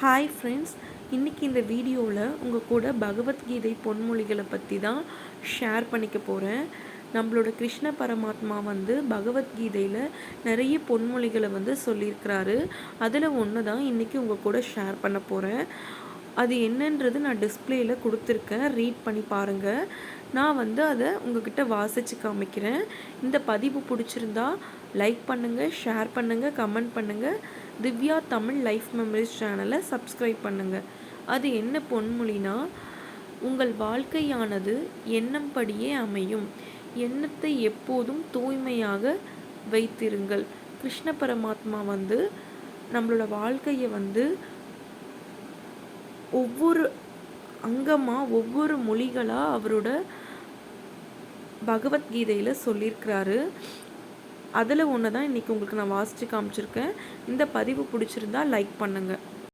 Hi friends இன்றைக்கி இந்த வீடியோவில் உங்கள் கூட பகவத்கீதை பொன்மொழிகளை பற்றி தான் ஷேர் பண்ணிக்க போகிறேன் நம்மளோட கிருஷ்ண பரமாத்மா வந்து பகவத்கீதையில் நிறைய பொன்மொழிகளை வந்து சொல்லியிருக்கிறாரு. அதில் ஒன்று தான் இன்றைக்கி உங்கள் கூட ஷேர் பண்ண போகிறேன் அது என்னன்றது நான் டிஸ்பிளேயில் கொடுத்துருக்கேன். ரீட் பண்ணி பாருங்கள் நான் வந்து அதை உங்ககிட்ட வாசித்து காமிக்கிறேன். இந்த பதிவு பிடிச்சிருந்தா லைக் பண்ணுங்கள் ஷேர் பண்ணுங்கள் கமெண்ட் பண்ணுங்கள் திவ்யா தமிழ் லைஃப் மெமரிஸ் சேனலை சப்ஸ்கிரைப் பண்ணுங்கள் அது என்ன பொன்மொழினா உங்கள் வாழ்க்கையானது எண்ணம் படியே அமையும். எண்ணத்தை எப்போதும் தூய்மையாக வைத்திருங்கள். கிருஷ்ண பரமாத்மா வந்து நம்மளோட வாழ்க்கையை வந்து ஒவ்வொரு அங்கமாக ஒவ்வொரு மொழிகளாக அவரோட பகவத்கீதையில் சொல்லியிருக்கிறாரு. அதில் ஒன்று தான் இன்றைக்கி உங்களுக்கு நான் வாசித்து காமிச்சிருக்கேன். இந்த பதிவு பிடிச்சிருந்தா லைக் பண்ணுங்கள்